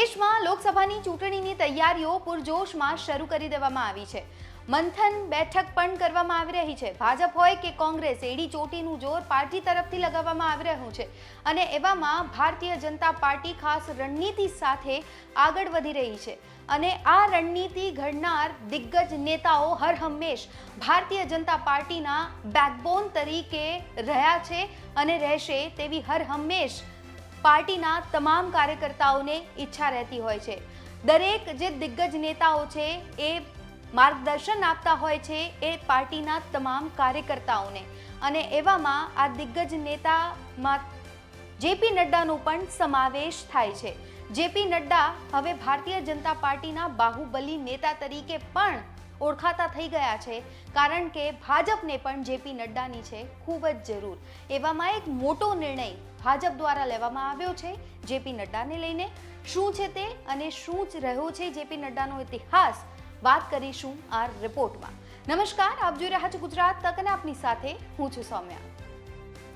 દેશમાં લોકસભાની ચૂંટણીની તૈયારીઓ પૂરજોશમાં શરૂ કરી દેવામાં આવી છે. મંથન બેઠક પણ કરવામાં આવી રહી છે. ભાજપ હોય કે કોંગ્રેસ, એડી ચોટીનું જોર પાર્ટી તરફથી લગાવવામાં આવી રહ્યું છે અને એવામાં ભારતીય જનતા પાર્ટી ખાસ રણનીતિ સાથે આગળ વધી રહી છે અને આ રણનીતિ ઘડનાર દિગ્ગજ નેતાઓ હર હંમેશ ભારતીય જનતા પાર્ટીના બેકબોન તરીકે રહ્યા છે અને રહેશે તેવી હર હંમેશ પાર્ટીના તમામ કાર્યકર્તાઓને ઈચ્છા રહેતી હોય છે. દરેક જે દિગ્ગજ નેતાઓ છે, એ માર્ગદર્શન આપતા હોય છે એ પાર્ટીના તમામ કાર્યકર્તાઓને. અને એવામાં આ દિગ્ગજ નેતામાં જેપી નડ્ડાનો પણ સમાવેશ થાય છે. જેપી નડ્ડા હવે ભારતીય જનતા પાર્ટીના બાહુબલી નેતા તરીકે પણ ઓળખાતા થઈ ગયા છે. કારણ કે ભાજપને પણ જેપી નડ્ડાની છે ખૂબ જ જરૂર. એવામાં એક મોટો નિર્ણય ભાજપ દ્વારા લેવામાં આવ્યો છે જેપી નડ્ડાને લઈને. શું છે તે અને શું જ રહ્યો છે જેપી નડ્ડાનો ઇતિહાસ? વાત કરીશું આ રિપોર્ટમાં. નમસ્કાર, આપ જોઈ રહ્યા છો ગુજરાત તક અને આપની સાથે હું છું સૌમ્યા.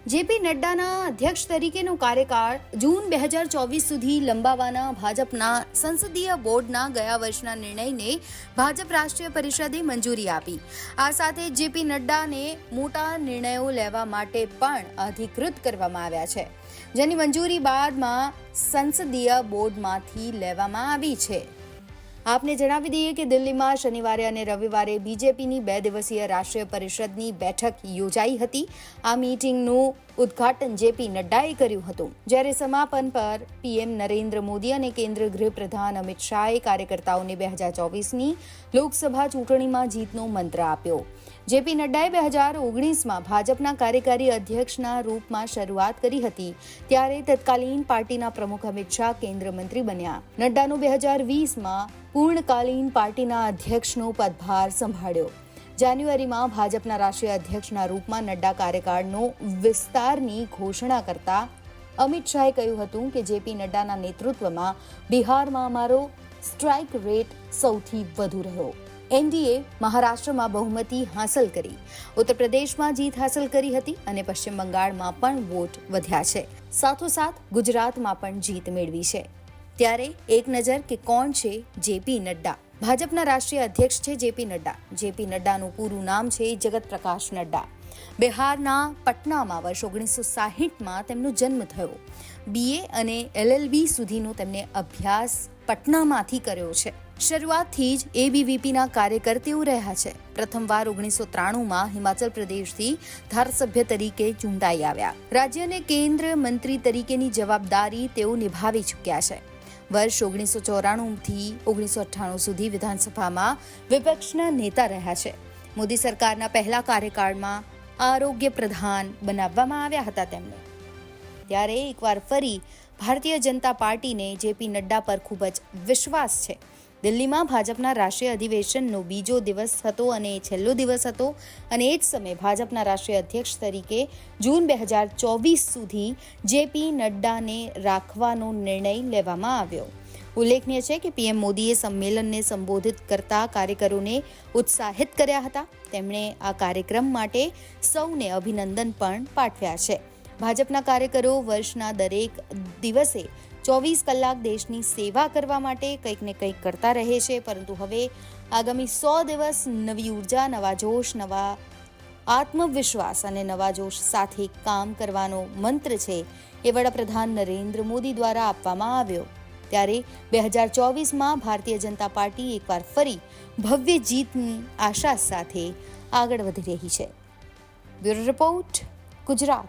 જેપી નડ્ડાના અધ્યક્ષ તરીકેનો કાર્યકાળ જૂન બે હજાર ચોવીસ સુધી લંબાવવાના ભાજપના સંસદીય બોર્ડના ગયા વર્ષના નિર્ણયને ભાજપ રાષ્ટ્રીય પરિષદે મંજૂરી આપી. આ સાથે જેપી નડ્ડાને મોટા નિર્ણયો લેવા માટે પણ અધિકૃત કરવામાં આવ્યા છે. જેની મંજૂરી બાદમાં સંસદીય બોર્ડમાંથી લેવામાં આવી છે. આપને જણાવી દઈએ કે દિલ્હીમાં શનિવારે અને રવિવારે બીજેપીની બે દિવસીય રાષ્ટ્રીય પરિષદની બેઠક યોજાઈ હતી. આ મીટિંગનું ઉદ્ઘાટન જેપી નડ્ડાએ કર્યું હતું. જ્યારે સમાપન પર પીએમ નરેન્દ્ર મોદી અને કેન્દ્રીય ગૃહપ્રધાન અમિત શાહે કાર્યકર્તાઓને બે હજાર ચોવીસની લોકસભા ચૂંટણીમાં જીતનો મંત્ર આપ્યો. જેપી નડ્ડાએ બે હજાર ઓગણીસમાં ભાજપના કાર્યકારી અધ્યક્ષના રૂપમાં શરૂઆત કરી હતી. ત્યારે તત્કાલીન પાર્ટીના પ્રમુખ અમિત શાહ કેન્દ્ર મંત્રી બન્યા. નડ્ડાનું બે હજાર વીસમાં પૂર્ણકાલીન પાર્ટીના અધ્યક્ષનો પદભાર સંભાળ્યો. જાન્યુઆરીમાં ભાજપના રાષ્ટ્રીય અધ્યક્ષના રૂપમાં નડ્ડા કાર્યકાળનો વિસ્તારની ઘોષણા કરતા અમિત શાહે કહ્યું હતું કે જેપી નડ્ડાના નેતૃત્વમાં બિહારમાં અમારો સ્ટ્રાઇક રેટ સૌથી વધુ રહ્યો. એનડીએ મહારાષ્ટ્રમાં બહુમતી હાંસલ કરી. ઉત્તર પ્રદેશમાં જીત હાંસલ કરી હતી અને પશ્ચિમ બંગાળમાં પણ વોટ વધ્યા છે. સાથોસાથ ગુજરાતમાં પણ જીત મેળવી છે. ત્યારે એક નજર કે કોણ છે જેપી નડ્ડા. ભાજપના રાષ્ટ્રીય અધ્યક્ષ છે જેપી નડ્ડા. જેપી નડ્ડાનું પૂરું નામ છે જગત પ્રકાશ નડ્ડા. બિહારના પટનામાં વર્ષ ઓગણીસો સાહીઠમાં તેમનો જન્મ થયો. બીએ અને એલએલબી સુધીનો તેમને અભ્યાસ પટનામાંથી કર્યો છે. શરૂઆતથી જ એબીવીપીના કાર્યકર તેઓ રહ્યા છે. પ્રથમવાર ઓગણીસો ત્રાણુંમાં હિમાચલ પ્રદેશથી ધારાસભ્ય તરીકે ચૂંટાઈ આવ્યા. રાજ્ય અને કેન્દ્ર મંત્રી તરીકેની જવાબદારી તેઓ નિભાવી ચૂક્યા છે. વર્ષ ઓગણીસો ચોરાણુંથી ઓગણીસો અઠ્ઠાણું સુધી વિધાનસભામાં વિપક્ષના નેતા રહ્યા છે. મોદી સરકારના પહેલા કાર્યકાળમાં આરોગ્ય પ્રધાન બનાવવામાં આવ્યા હતા તેમને. ત્યારે એકવાર ફરી ભારતીય જનતા પાર્ટીને જેપી નડ્ડા પર ખૂબ જ વિશ્વાસ છે. દિલ્હીમાં ભાજપના રાષ્ટ્રીય અધિવેશનનો બીજો દિવસ હતો અને છેલ્લો દિવસ હતો અને એ જ સમયે ભાજપના રાષ્ટ્રીય અધ્યક્ષ તરીકે જૂન બે હજાર ચોવીસ સુધી જેપી નડ્ડાને રાખવાનો નિર્ણય લેવામાં આવ્યો. ઉલ્લેખનીય છે કે પીએમ મોદીએ સંમેલનને સંબોધિત કરતા કાર્યકરોને ઉત્સાહિત કર્યા હતા. તેમણે આ કાર્યક્રમ માટે સૌને અભિનંદન પણ પાઠવ્યા છે. ભાજપના કાર્યકરો વર્ષના દરેક દિવસે ચોવીસ કલાક દેશની સેવા કરવા માટે કંઈક ને કંઈક કરતા રહે છે, પરંતુ હવે આગામી સો દિવસ નવી ઊર્જા, નવા જોશ, નવા આત્મવિશ્વાસ અને નવા જોશ સાથે કામ કરવાનો મંત્ર છે એ વડાપ્રધાન નરેન્દ્ર મોદી દ્વારા આપવામાં આવ્યો. ત્યારે બે હજાર ચોવીસમાં ભારતીય જનતા પાર્ટી એકવાર ફરી ભવ્ય જીતની આશા સાથે આગળ વધી રહી છે. Bureau report Gujarat.